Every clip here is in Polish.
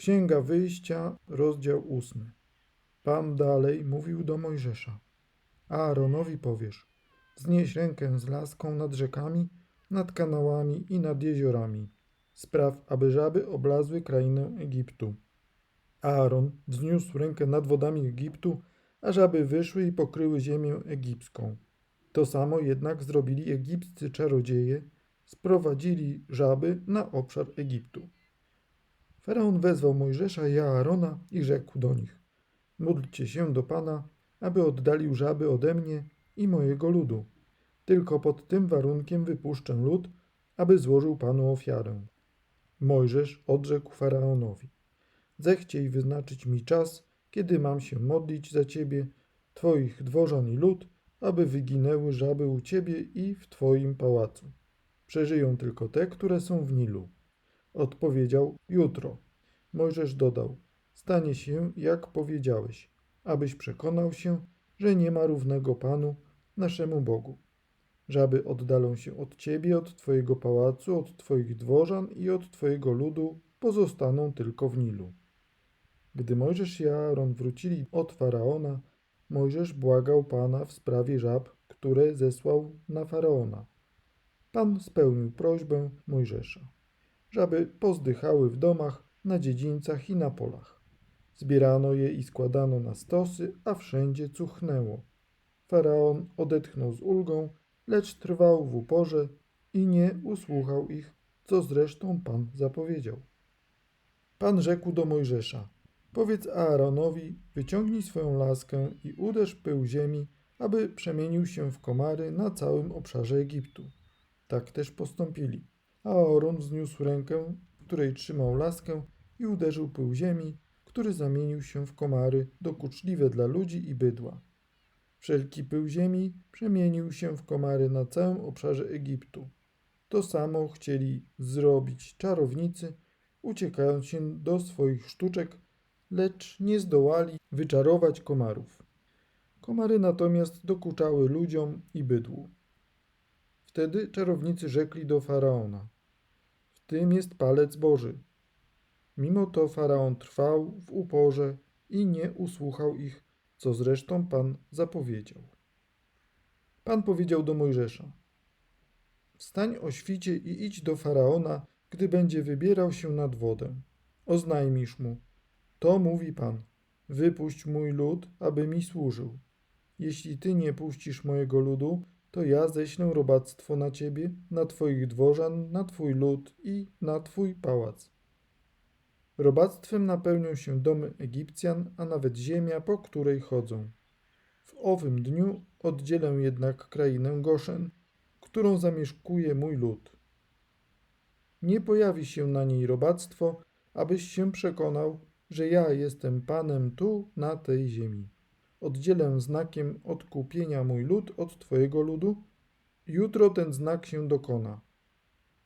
Księga Wyjścia, rozdział ósmy. Pan dalej mówił do Mojżesza. Aaronowi powiesz, znieś rękę z laską nad rzekami, nad kanałami i nad jeziorami. Spraw, aby żaby oblazły krainę Egiptu. Aaron wzniósł rękę nad wodami Egiptu, a żaby wyszły i pokryły ziemię egipską. To samo jednak zrobili egipscy czarodzieje, sprowadzili żaby na obszar Egiptu. Faraon wezwał Mojżesza i Aarona i rzekł do nich: Módlcie się do Pana, aby oddalił żaby ode mnie i mojego ludu. Tylko pod tym warunkiem wypuszczę lud, aby złożył Panu ofiarę. Mojżesz odrzekł Faraonowi: Zechciej wyznaczyć mi czas, kiedy mam się modlić za ciebie, twoich dworzan i lud, aby wyginęły żaby u ciebie i w twoim pałacu. Przeżyją tylko te, które są w Nilu. Odpowiedział: Jutro. Mojżesz dodał: Stanie się, jak powiedziałeś, abyś przekonał się, że nie ma równego Panu, naszemu Bogu. Żaby oddalą się od ciebie, od twojego pałacu, od twoich dworzan i od twojego ludu, pozostaną tylko w Nilu. Gdy Mojżesz i Aaron wrócili od faraona, Mojżesz błagał Pana w sprawie żab, które zesłał na faraona. Pan spełnił prośbę Mojżesza. Żaby pozdychały w domach, na dziedzińcach i na polach. Zbierano je i składano na stosy, a wszędzie cuchnęło. Faraon odetchnął z ulgą, lecz trwał w uporze i nie usłuchał ich, co zresztą Pan zapowiedział. Pan rzekł do Mojżesza: Powiedz Aaronowi, wyciągnij swoją laskę i uderz pył ziemi, aby przemienił się w komary na całym obszarze Egiptu. Tak też postąpili. A Aaron wzniósł rękę, w której trzymał laskę i uderzył pył ziemi, który zamienił się w komary dokuczliwe dla ludzi i bydła. Wszelki pył ziemi przemienił się w komary na całym obszarze Egiptu. To samo chcieli zrobić czarownicy, uciekając się do swoich sztuczek, lecz nie zdołali wyczarować komarów. Komary natomiast dokuczały ludziom i bydłu. Wtedy czarownicy rzekli do faraona: tym jest palec Boży. Mimo to faraon trwał w uporze i nie usłuchał ich, co zresztą Pan zapowiedział. Pan powiedział do Mojżesza: Wstań o świcie i idź do faraona, gdy będzie wybierał się nad wodę. Oznajmisz mu: To mówi Pan: Wypuść mój lud, aby mi służył. Jeśli ty nie puścisz mojego ludu, to ja ześlę robactwo na ciebie, na twoich dworzan, na twój lud i na twój pałac. Robactwem napełnią się domy Egipcjan, a nawet ziemia, po której chodzą. W owym dniu oddzielę jednak krainę Goszen, którą zamieszkuje mój lud. Nie pojawi się na niej robactwo, abyś się przekonał, że ja jestem Panem tu, na tej ziemi. Oddzielę znakiem odkupienia mój lud od Twojego ludu. Jutro ten znak się dokona.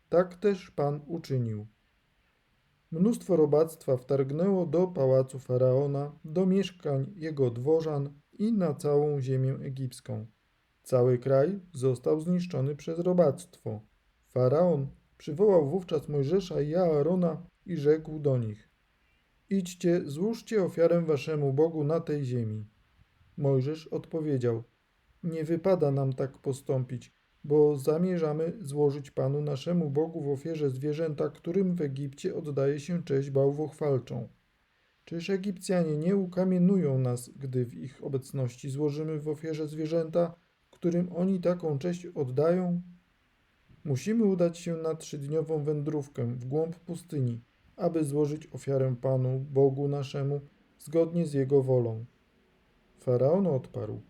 Tak też Pan uczynił. Mnóstwo robactwa wtargnęło do pałacu faraona, do mieszkań jego dworzan i na całą ziemię egipską. Cały kraj został zniszczony przez robactwo. Faraon przywołał wówczas Mojżesza i Aarona i rzekł do nich: Idźcie, złóżcie ofiarę waszemu Bogu na tej ziemi. Mojżesz odpowiedział: Nie wypada nam tak postąpić, bo zamierzamy złożyć Panu naszemu Bogu w ofierze zwierzęta, którym w Egipcie oddaje się cześć bałwochwalczą. Czyż Egipcjanie nie ukamienują nas, gdy w ich obecności złożymy w ofierze zwierzęta, którym oni taką cześć oddają? Musimy udać się na trzydniową wędrówkę w głąb pustyni, aby złożyć ofiarę Panu, Bogu naszemu, zgodnie z Jego wolą. Faraon odparł: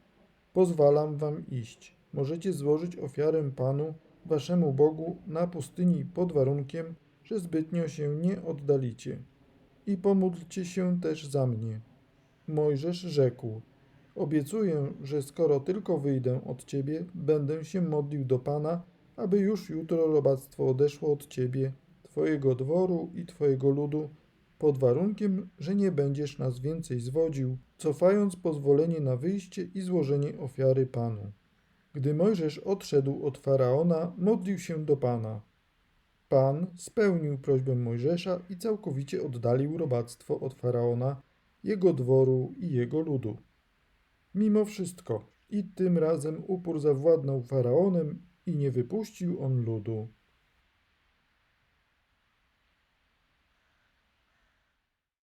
Pozwalam wam iść. Możecie złożyć ofiarę Panu, waszemu Bogu, na pustyni pod warunkiem, że zbytnio się nie oddalicie. I pomódlcie się też za mnie. Mojżesz rzekł: Obiecuję, że skoro tylko wyjdę od ciebie, będę się modlił do Pana, aby już jutro robactwo odeszło od ciebie, twojego dworu i twojego ludu, pod warunkiem, że nie będziesz nas więcej zwodził, cofając pozwolenie na wyjście i złożenie ofiary Panu. Gdy Mojżesz odszedł od faraona, modlił się do Pana. Pan spełnił prośbę Mojżesza i całkowicie oddalił robactwo od faraona, jego dworu i jego ludu. Mimo wszystko, i tym razem upór zawładnął faraonem i nie wypuścił on ludu.